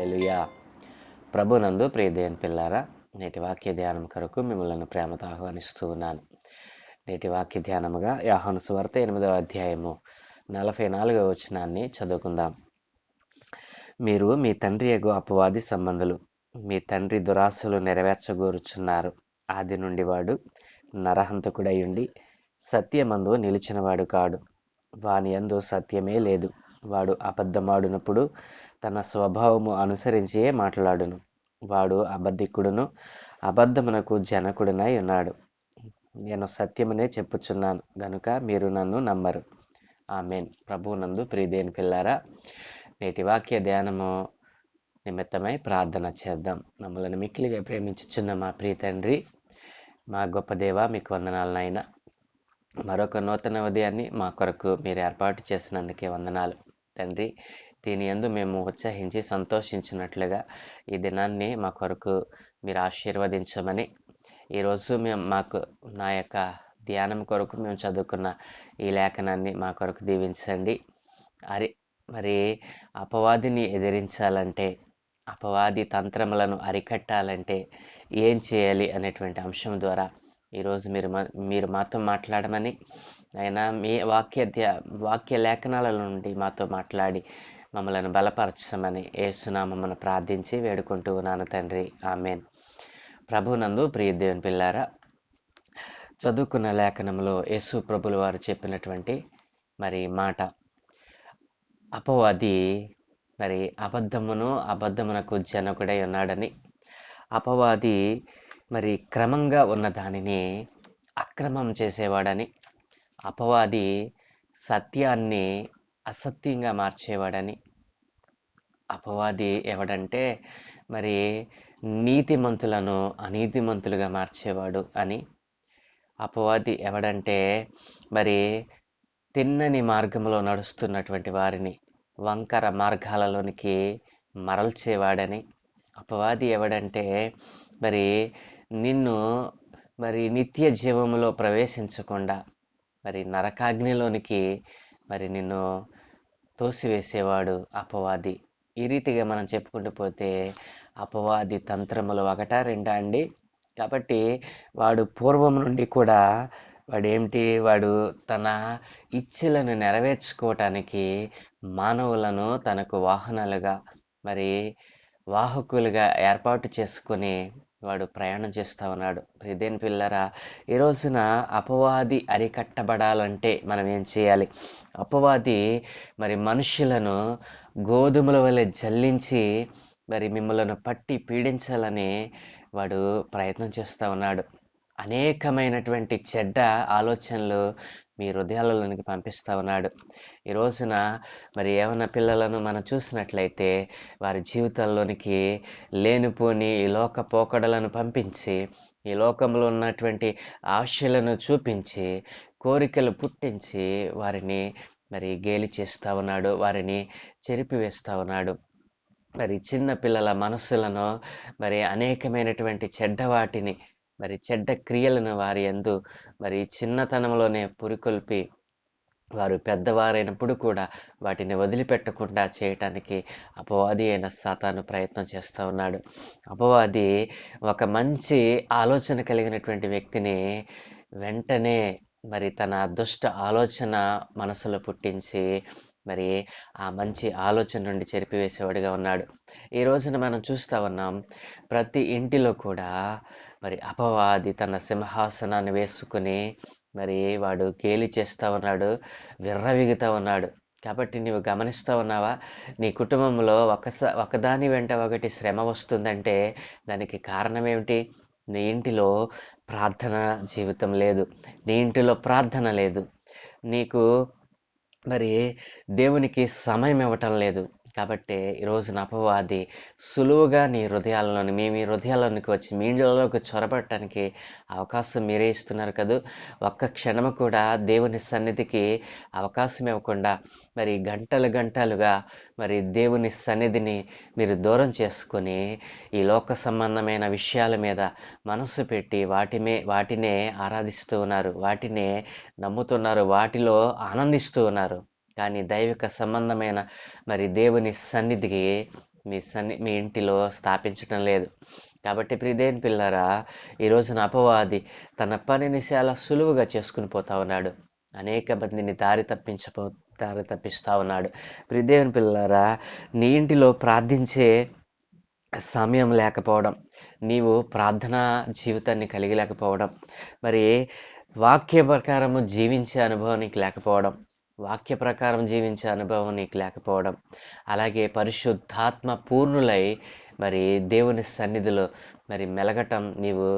ప్రభు ప్రభునందు ప్రియదేవన్ పిల్లారా నేటి వాక్య ధ్యానం కొరకు మిమ్మల్ని ప్రేమతో ఆహ్వానిస్తూ ఉన్నాను. నేటి వాక్య ధ్యానముగా యాహను సువార్త ఎనిమిదవ అధ్యాయము నలభై నాలుగవ వచనాన్ని చదువుకుందాం. మీరు మీ తండ్రి ఎగు అపవాది సంబంధులు మీ తండ్రి దురాశలు నెరవేర్చగోరుచున్నారు. ఆది నుండి వాడు నరహంతకుడయుండి సత్యమందు నిలిచినవాడు కాడు. వాని యందు సత్యమే లేదు. వాడు అబద్ధమాడినప్పుడు తన స్వభావము అనుసరించియే మాట్లాడును. వాడు అబద్ధికుడును అబద్ధమునకు జనకుడునై ఉన్నాడు. నేను సత్యమునే చెప్పుచున్నాను గనుక మీరు నన్ను నమ్మరు. ఆమెన్. నందు ప్రీదేని పిల్లారా నేటి వాక్య ధ్యానము నిమిత్తమై ప్రార్థన చేద్దాం. మమ్మల్ని మిక్కిలిగా ప్రేమించుచున్న మా ప్రీ తండ్రి మా గొప్ప దేవ మీకు వందనాలనైనా మరొక నూతన ఉదయాన్ని మా కొరకు మీరు ఏర్పాటు చేసినందుకే వందనాలు. తండ్రి దీని ఎందు మేము ఉత్సహించి సంతోషించినట్లుగా ఈ దినాన్ని మా కొరకు మీరు ఆశీర్వదించమని ఈరోజు మేము మాకు నా యొక్క ధ్యానం కొరకు మేము చదువుకున్న ఈ లేఖనాన్ని మా కొరకు దీవించండి. అరి మరి అపవాదిని ఎదిరించాలంటే అపవాది తంత్రములను అరికట్టాలంటే ఏం చేయాలి అనేటువంటి అంశం ద్వారా ఈరోజు మీరు మీరు మాతో మాట్లాడమని అయినా మీ వాక్య వాక్య లేఖనాల నుండి మాతో మాట్లాడి మమ్మల్ని బలపరచమని ఏసునామమ్మను ప్రార్థించి వేడుకుంటూ ఉన్నాను తండ్రి. ఆమెన్. ప్రభునందు ప్రియ దేవుని పిల్లారా చదువుకున్న లేఖనంలో యేసు ప్రభులు వారు చెప్పినటువంటి మరి మాట అపవాది మరి అబద్ధమును అబద్ధమునకు జనకుడై ఉన్నాడని అపవాది మరి క్రమంగా ఉన్న దానిని అక్రమం చేసేవాడని అపవాది సత్యాన్ని అసత్యంగా మార్చేవాడని. అపవాది ఎవడంటే మరి నీతిమంతులను అనీతిమంతులుగా మార్చేవాడు అని. అపవాది ఎవడంటే మరి తిన్నని మార్గంలో నడుస్తున్నటువంటి వారిని వంకర మార్గాలలోనికి మరల్చేవాడని. అపవాది ఎవడంటే మరి నిన్ను మరి నిత్య జీవములో ప్రవేశించకుండా మరి నరకాగ్నిలోనికి మరి నిన్ను తోసివేసేవాడు అపవాది. ఈ రీతిగా మనం చెప్పుకుంటూ పోతే అపవాది తంత్రములు ఒకటా రెండా అండి? కాబట్టి వాడు పూర్వం నుండి కూడా వాడు ఏమిటి వాడు తన ఇచ్చలను నెరవేర్చుకోవటానికి మానవులను తనకు వాహనాలుగా మరి వాహకులుగా ఏర్పాటు చేసుకొని వాడు ప్రయాణం చేస్తూ ఉన్నాడు. ప్రిదేన్ పిల్లరా ఈ రోజున అపవాది అరికట్టబడాలంటే మనం ఏం చేయాలి? అపవాది మరి మనుషులను గోధుమల వలె జల్లించి మరి మిమ్మల్ని పట్టి పీడించాలని వాడు ప్రయత్నం చేస్తూ ఉన్నాడు. అనేకమైనటువంటి చెడ్డ ఆలోచనలు మీ హృదయాలలోనికి పంపిస్తూ ఉన్నాడు. ఈ రోజున మరి ఏమైనా పిల్లలను మనం చూసినట్లయితే వారి జీవితాల్లోనికి లేనిపోని ఈ లోక పోకడలను పంపించి ఈ లోకంలో ఉన్నటువంటి ఆశలను చూపించి కోరికలు పుట్టించి వారిని మరి గేలి చేస్తూ ఉన్నాడు వారిని చెరిపివేస్తూ ఉన్నాడు. మరి చిన్న పిల్లల మనస్సులను మరి అనేకమైనటువంటి చెడ్డ వాటిని మరి చెడ్డ క్రియలను వారి ఎందు మరి చిన్నతనంలోనే పురికొల్పి వారు పెద్దవారైనప్పుడు కూడా వాటిని వదిలిపెట్టకుండా చేయటానికి అపవాది అయిన సాతాను ప్రయత్నం చేస్తూ ఉన్నాడు. అపవాది ఒక మంచి ఆలోచన కలిగినటువంటి వ్యక్తిని వెంటనే మరి తన దుష్ట ఆలోచన మనసులో పుట్టించి మరి ఆ మంచి ఆలోచన నుండి చెరిపివేసేవాడిగా ఉన్నాడు. ఈ రోజున మనం చూస్తూ ఉన్నాం ప్రతి ఇంటిలో కూడా మరి అపవాది తన సింహాసనాన్ని వేసుకుని మరి వాడు గేలి చేస్తూ ఉన్నాడు విర్రవిగుతూ ఉన్నాడు. కాబట్టి నీవు గమనిస్తూ ఉన్నావా? నీ కుటుంబంలో ఒకసారి ఒకదాని వెంట ఒకటి శ్రమ వస్తుందంటే దానికి కారణం ఏమిటి నీ ఇంటిలో ప్రార్థన జీవితం లేదు. నీ ఇంటిలో ప్రార్థన లేదు. నీకు మరి దేవునికి సమయం ఇవ్వటం లేదు. కాబట్టి ఈరోజు అపవాది సులువుగా నీ హృదయాలలోని మీ మీ హృదయాల్లోనికి వచ్చి మీ ఇండ్లలోకి చొరబడటానికి అవకాశం మీరే ఇస్తున్నారు కదా? ఒక్క క్షణము కూడా దేవుని సన్నిధికి అవకాశం ఇవ్వకుండా మరి గంటలు గంటలుగా మరి దేవుని సన్నిధిని మీరు దూరం చేసుకొని ఈ లోక సంబంధమైన విషయాల మీద మనసు పెట్టి వాటిమే వాటినే ఆరాధిస్తూ ఉన్నారు వాటినే నమ్ముతున్నారు వాటిలో ఆనందిస్తూ ఉన్నారు. కానీ దైవిక సంబంధమైన మరి దేవుని సన్నిధికి మీ సన్ని మీ ఇంటిలో స్థాపించడం లేదు. కాబట్టి ప్రిదేన్ పిల్లరా ఈ రోజున అపవాది తన పనిని చాలా సులువుగా చేసుకుని పోతా ఉన్నాడు. అనేక మందిని దారి తప్పించపో దారి తప్పిస్తూ ఉన్నాడు. ప్రిదేవుని పిల్లరా నీ ఇంటిలో ప్రార్థించే సమయం లేకపోవడం నీవు ప్రార్థనా జీవితాన్ని కలిగి లేకపోవడం మరి వాక్య ప్రకారము జీవించే అనుభవం నీకు లేకపోవడం వాక్య ప్రకారం జీవించే అనుభవం నీకు లేకపోవడం. అలాగే పరిశుద్ధాత్మ పూర్ణులై మరి దేవుని సన్నిధిలో మరి మెలగటం నీవు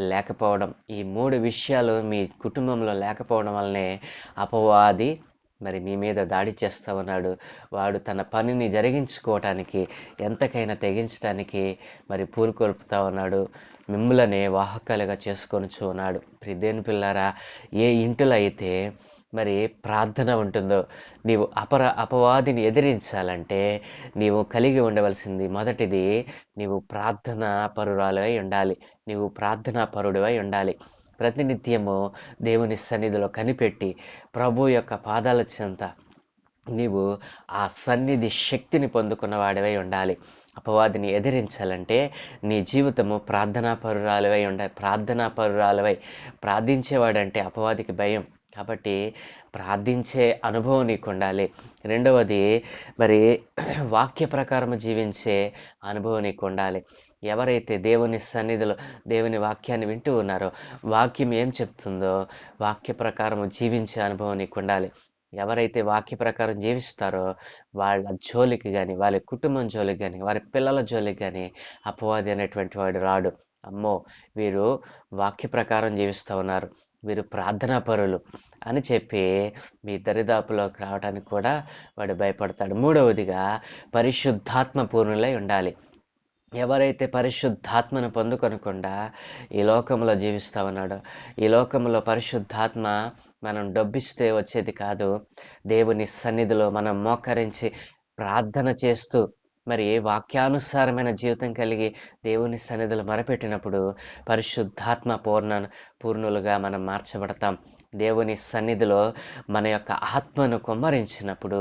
లేకపోవడం. ఈ మూడు విషయాలు మీ కుటుంబంలో లేకపోవడం వల్లనే అపవాది మరి మీ మీద దాడి చేస్తా ఉన్నాడు. వాడు తన పనిని జరిగించుకోవటానికి ఎంతకైనా తెగించడానికి మరి పూరుకొల్పుతా ఉన్నాడు. మిమ్ములనే వాహకాలుగా చేసుకొని ఉన్నాడు. ప్రిదేని పిల్లారా ఏ ఇంటిలో అయితే మరి ప్రార్థన ఉంటుందో? నీవు అపర అపవాదిని ఎదిరించాలంటే నీవు కలిగి ఉండవలసింది మొదటిది నీవు ప్రార్థన పరురాలై ఉండాలి. నీవు ప్రార్థనా పరుడివై ఉండాలి. ప్రతినిత్యము దేవుని సన్నిధిలో కనిపెట్టి ప్రభు యొక్క పాదాల చెంత నీవు ఆ సన్నిధి శక్తిని పొందుకున్న వాడివై ఉండాలి. అపవాదిని ఎదిరించాలంటే నీ జీవితము ప్రార్థనా పరురాలవై ఉండాలి ప్రార్థనా పరురాలవై ప్రార్థించేవాడంటే అపవాదికి భయం. కాబట్టి ప్రార్థించే అనుభవం నీకు ఉండాలి రెండవది మరి వాక్య ప్రకారం జీవించే అనుభవం నీకు ఉండాలి ఎవరైతే దేవుని సన్నిధిలో దేవుని వాక్యాన్ని వింటూ ఉన్నారో వాక్యం ఏం చెప్తుందో వాక్య ప్రకారం జీవించే అనుభవం నీకు ఉండాలి ఎవరైతే వాక్య ప్రకారం జీవిస్తారో వాళ్ళ జోలికి కానీ వాళ్ళ కుటుంబం జోలికి కానీ వారి పిల్లల జోలికి కానీ అపవాది అనేటువంటి వాడు రాడు. అమ్మో వీరు వాక్య ప్రకారం జీవిస్తూ ఉన్నారు. వీరు ప్రార్థనా పరులు అని చెప్పి మీ దరిదాపులోకి రావడానికి కూడా వాడు భయపడతాడు. మూడవదిగా పరిశుద్ధాత్మ పూర్ణులై ఉండాలి. ఎవరైతే పరిశుద్ధాత్మను పొందుకొనకుండా ఈ లోకంలో జీవిస్తూ ఉన్నాడో ఈ లోకంలో పరిశుద్ధాత్మ మనం డబ్బిస్తే వచ్చేది కాదు. దేవుని సన్నిధిలో మనం మోకరించి ప్రార్థన చేస్తూ మరి వాక్యానుసారమైన జీవితం కలిగి దేవుని సన్నిధిలో మరపెట్టినప్పుడు పరిశుద్ధాత్మ పూర్ణ పూర్ణులుగా మనం మార్చబడతాం. దేవుని సన్నిధిలో మన యొక్క ఆత్మను కుమ్మరించినప్పుడు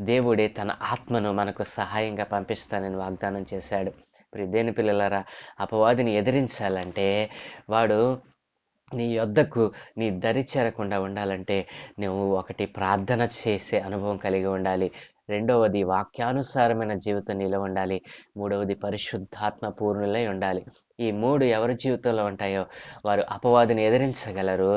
దేవుడే తన ఆత్మను మనకు సహాయంగా పంపిస్తానని వాగ్దానం చేశాడు. ఇప్పుడు దేని పిల్లలారా అపవాదిని ఎదిరించాలంటే వాడు నీ యొద్దకు నీ దరి చేరకుండా ఉండాలంటే నువ్వు ఒకటి ప్రార్థన చేసే అనుభవం కలిగి ఉండాలి. రెండవది వాక్యానుసారమైన జీవితం నిలవ ఉండాలి. మూడవది పరిశుద్ధాత్మ పూర్ణులై ఉండాలి. ఈ మూడు ఎవరి జీవితంలో ఉంటాయో వారు అపవాదిని ఎదిరించగలరు.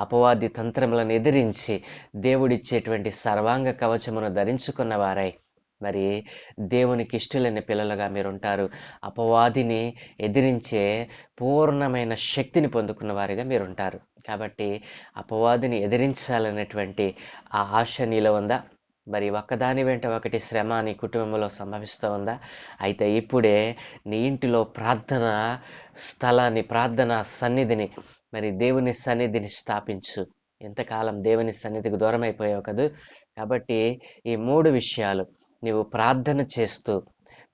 అపవాది తంత్రములను ఎదిరించి దేవుడిచ్చేటువంటి సర్వాంగ కవచమును ధరించుకున్న వారై. మరి దేవునికి ఇష్టలైన పిల్లలుగా మీరు ఉంటారు అపవాదిని ఎదిరించే పూర్ణమైన శక్తిని పొందుకున్న వారిగా మీరు ఉంటారు కాబట్టి అపవాదిని ఎదిరించాలనేటువంటి ఆ ఆశ నీలో ఉందా? మరి ఒక్కదాని వెంట ఒకటి శ్రమ నీ కుటుంబంలో సంభవిస్తూ ఉందా? అయితే ఇప్పుడే నీ ఇంటిలో ప్రార్థన స్థలాన్ని ప్రార్థన సన్నిధిని మరి దేవుని సన్నిధిని స్థాపించు. ఎంతకాలం దేవుని సన్నిధికి దూరం అయిపోయావు కదూ? కాబట్టి ఈ మూడు విషయాలు నీవు ప్రార్థన చేస్తూ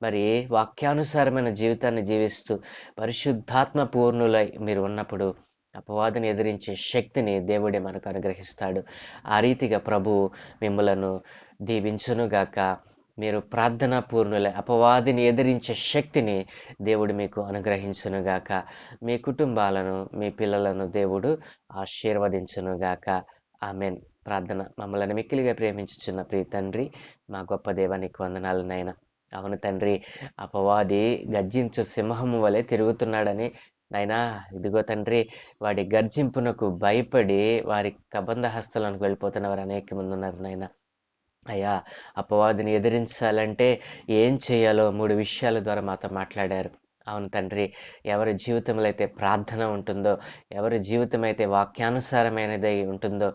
మరి వాక్యానుసారమైన జీవితాన్ని జీవిస్తూ పరిశుద్ధాత్మ పూర్ణులై మీరు ఉన్నప్పుడు అపవాదిని ఎదిరించే శక్తిని దేవుడే మనకు అనుగ్రహిస్తాడు. ఆ రీతిగా ప్రభు మిమ్మలను దీవించునుగాక. మీరు ప్రార్థనా పూర్ణులై అపవాదిని ఎదిరించే శక్తిని దేవుడు మీకు అనుగ్రహించునుగాక. మీ కుటుంబాలను మీ పిల్లలను దేవుడు ఆశీర్వదించునుగాక. ఆమెన్. ప్రార్థన మమ్మల్ని మిక్కిలిగా ప్రేమించుచున్న ప్రియ తండ్రి మా గొప్ప దేవానికి వందనాలు నాయన. అవును తండ్రి అపవాది గర్జించు సింహము వలె తిరుగుతున్నాడని నాయనా ఇదిగో తండ్రి వాడి గర్జింపునకు భయపడి వారి కబంధ హస్తలను వెళ్ళిపోతున్న వారు అనేక మంది ఉన్నారు నాయన. అయ్యా అపవాదిని ఎదిరించాలంటే ఏం చేయాలో మూడు విషయాల ద్వారా మాతో మాట్లాడారు. అవును తండ్రి ఎవరి జీవితంలో అయితే ప్రార్థన ఉంటుందో ఎవరి జీవితం అయితే వాక్యానుసారమైనదై ఉంటుందో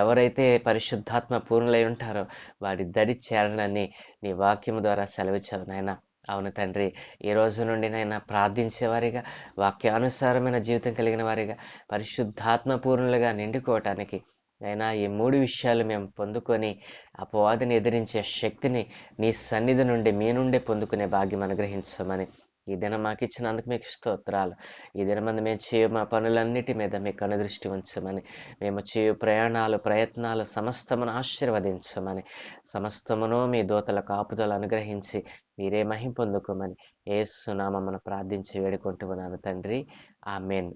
ఎవరైతే పరిశుద్ధాత్మ పూర్ణులై ఉంటారో వాడి దరి చేరణని నీ వాక్యం ద్వారా సెలవిచ్చావు నాయన. అవును తండ్రి. ఈ రోజు నుండి నైనా ప్రార్థించేవారిగా వాక్యానుసారమైన జీవితం కలిగిన వారిగా పరిశుద్ధాత్మ పూర్ణులుగా నిండుకోవటానికి అయినా ఈ మూడు విషయాలు మేము పొందుకొని అపవాదిని ఎదిరించే శక్తిని నీ సన్నిధి నుండి మీ నుండే పొందుకునే భాగ్యం అనుగ్రహించమని ఈ దినం మాకు ఇచ్చినందుకు మీకు స్తోత్రాలు. ఈ దినమందు మేము చేయు మా పనులన్నిటి మీద మీకు అనుదృష్టి ఉంచమని. మేము చేయు ప్రయాణాలు ప్రయత్నాలు సమస్తమును ఆశీర్వదించమని. సమస్తమును మీ దూతల కాపుదలు అనుగ్రహించి మీరే మహింపొందుకోమని పొందుకోమని. ఏసునామమును ప్రార్థించి వేడుకుంటూ ఉన్నాను తండ్రి. ఆ మేన్